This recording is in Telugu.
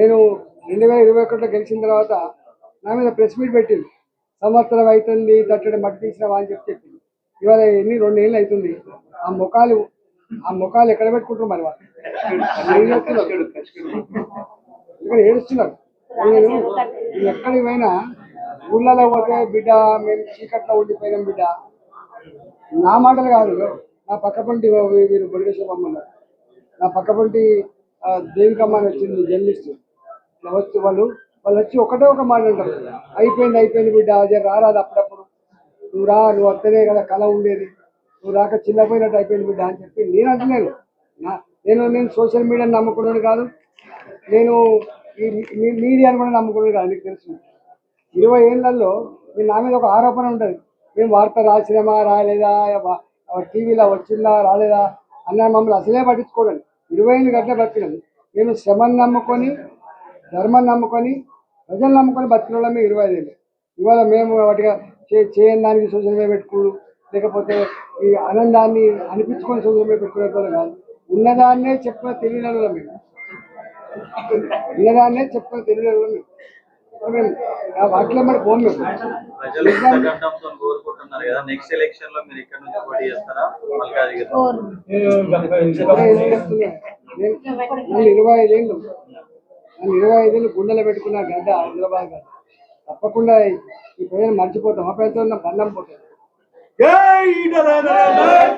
నేను రెండు వేల ఇరవై ఒకటిలో గెలిచిన తర్వాత నా మీద ప్రెస్ మీట్ పెట్టింది సంవత్సరం అవుతుంది తట్టడి మట్టి తీసినావా అని చెప్పి చెప్పింది ఇవాళ ఎన్ని రెండు ఏళ్ళు అవుతుంది? ఆ ముఖాలు ఆ ముఖాలు ఎక్కడ పెట్టుకుంటారు మరి వాళ్ళు? ఇక్కడ ఏడుస్తున్నారు. నేను ఎక్కడికి పోయినా ఊళ్ళలో పోతే బిడ్డ మేము చీకట్లో ఉండిపోయినాం బిడ్డ. నా మాటలు కాదు నా పక్కపంటి మీరు వీరు బొడిగేశ్వరమ్మ నా పక్కపంటి దేవికమ్మ అని వచ్చింది జర్నలిస్ట్. వచ్చి వాళ్ళు వాళ్ళు వచ్చి ఒకటే ఒక మాట అంటారు. అయిపోయింది అయిపోయింది బిడ్డ అదే రారాదు అప్పుడప్పుడు. నువ్వు రా నువ్వు వస్తేనే కదా కళ ఉండేది. నువ్వు రాక చిన్నపోయినట్టు అయిపోయింది బిడ్డ అని చెప్పి నేను అంటలేను నా నేను నేను సోషల్ మీడియాని నమ్ముకున్నాను కాదు. నేను ఈ మీ- కూడా నమ్ముకున్నాను కాదు నీకు తెలుసు. ఇరవై ఏళ్ళల్లో మీ నా మీద ఒక ఆరోపణ ఉంటుంది. మేము వార్త రాసినామా రాలేదా? టీవీలో వచ్చిందా రాలేదా? అన్న మమ్మల్ని అసలే పట్టించుకోడండి ఇరవై ఏళ్ళు గట్లే బతికినాం మేము శ్రమను నమ్ముకొని ధర్మాన్ని నమ్ముకొని ప్రజలు నమ్ముకొని బతికిన ఇరవై ఐదు ఏళ్ళు ఇవాళ మేము వాటిగా చే చేయని దానికి సోషల్ మీడియా పెట్టుకోడు లేకపోతే ఈ ఆనందాన్ని అనిపించుకొని సోషల్ మీడియా పెట్టుకునే వాళ్ళు కాదు. ఉన్నదాన్నే చెప్పిన తెలియని వాళ్ళం మేము. ఉన్నదాన్నే చెప్పిన తెలియని వాళ్ళం మేము. వాటిలో మరి కదా నెక్స్ట్ ఎలక్షన్లో మీరు ఇక్కడ నుంచి పోటీ చేస్తారా? మల్కాజ్గిరి ఇరవై ఐదు మనం ఇరవై ఐదేళ్ళు గుండెలు పెట్టుకున్న గడ్డ హైదరాబాద్ గడ్డ. తప్పకుండా ఈ ప్రజలు మర్చిపోతాం. మా ప్రజలతో ఉన్న బంధం పోతుంది